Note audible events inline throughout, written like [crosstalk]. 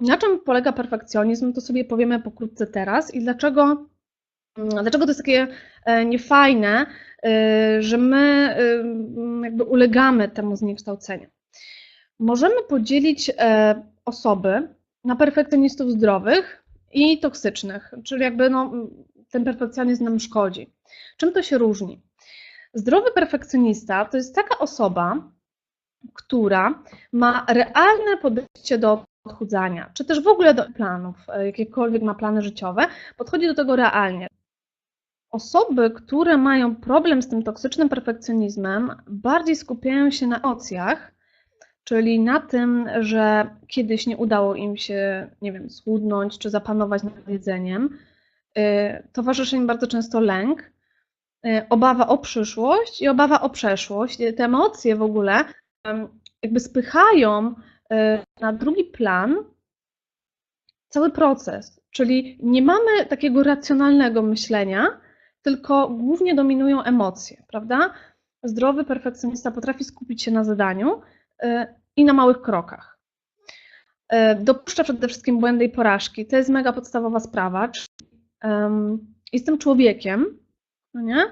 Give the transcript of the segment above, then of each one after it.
Na czym polega perfekcjonizm, to sobie powiemy pokrótce teraz i dlaczego, dlaczego to jest takie e, niefajne, e, że my e, jakby ulegamy temu zniekształceniu. Możemy podzielić osoby na perfekcjonistów zdrowych i toksycznych, czyli jakby no, ten perfekcjonizm nam szkodzi. Czym to się różni? Zdrowy perfekcjonista to jest taka osoba, która ma realne podejście do odchudzania, czy też w ogóle do planów, e, jakiekolwiek ma plany życiowe, podchodzi do tego realnie. Osoby, które mają problem z tym toksycznym perfekcjonizmem, bardziej skupiają się na emocjach, czyli na tym, że kiedyś nie udało im się, nie wiem, schudnąć czy zapanować nad jedzeniem. E, towarzyszy im bardzo często lęk, e, obawa o przyszłość i obawa o przeszłość. Te emocje w ogóle jakby spychają na drugi plan cały proces. Czyli nie mamy takiego racjonalnego myślenia, tylko głównie dominują emocje, prawda? Zdrowy perfekcjonista potrafi skupić się na zadaniu e, i na małych krokach. E, dopuszcza przede wszystkim błędy i porażki. To jest mega podstawowa sprawa. Jestem człowiekiem, no nie?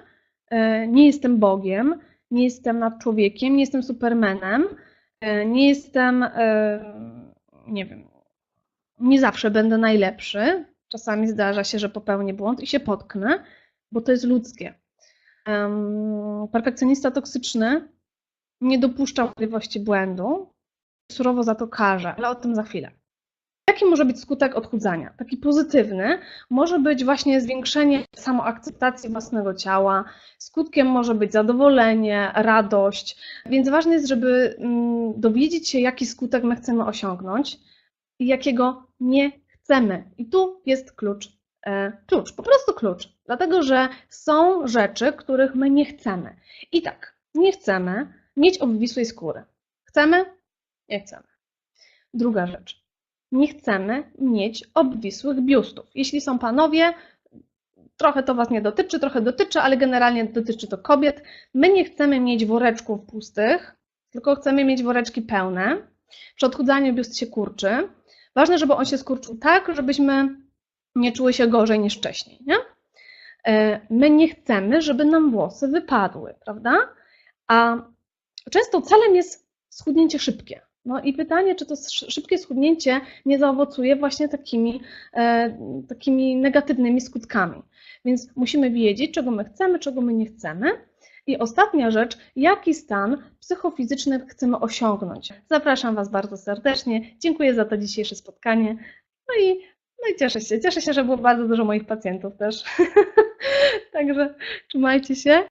nie jestem Bogiem, nie jestem nad człowiekiem, nie jestem supermenem, nie jestem, e, nie wiem, nie zawsze będę najlepszy. Czasami zdarza się, że popełnię błąd i się potknę, bo to jest ludzkie. Perfekcjonista toksyczny nie dopuszcza możliwości błędu, surowo za to karze, ale o tym za chwilę. Jaki może być skutek odchudzania? Taki pozytywny może być właśnie zwiększenie samoakceptacji własnego ciała, skutkiem może być zadowolenie, radość, więc ważne jest, żeby mm, dowiedzieć się, jaki skutek my chcemy osiągnąć i jakiego nie chcemy. I tu jest klucz. E, klucz, po prostu klucz, dlatego że są rzeczy, których my nie chcemy. I tak, nie chcemy mieć obwisłej skóry. Chcemy? Nie chcemy. Druga rzecz nie chcemy mieć obwisłych biustów. Jeśli są panowie, trochę to Was nie dotyczy, trochę dotyczy, ale generalnie dotyczy to kobiet. My nie chcemy mieć woreczków pustych, tylko chcemy mieć woreczki pełne. Przy odchudzaniu biust się kurczy. Ważne, żeby on się skurczył tak, żebyśmy nie czuły się gorzej niż wcześniej. Nie? E, my nie chcemy, żeby nam włosy wypadły, prawda? A często celem jest schudnięcie szybkie. No i pytanie, czy to szybkie schudnięcie nie zaowocuje właśnie takimi, e, takimi negatywnymi skutkami. Więc musimy wiedzieć, czego my chcemy, czego my nie chcemy. I ostatnia rzecz, jaki stan psychofizyczny chcemy osiągnąć. Zapraszam Was bardzo serdecznie. Dziękuję za to dzisiejsze spotkanie. No i, no i cieszę się. Cieszę się, że było bardzo dużo moich pacjentów też. [laughs] Także trzymajcie się.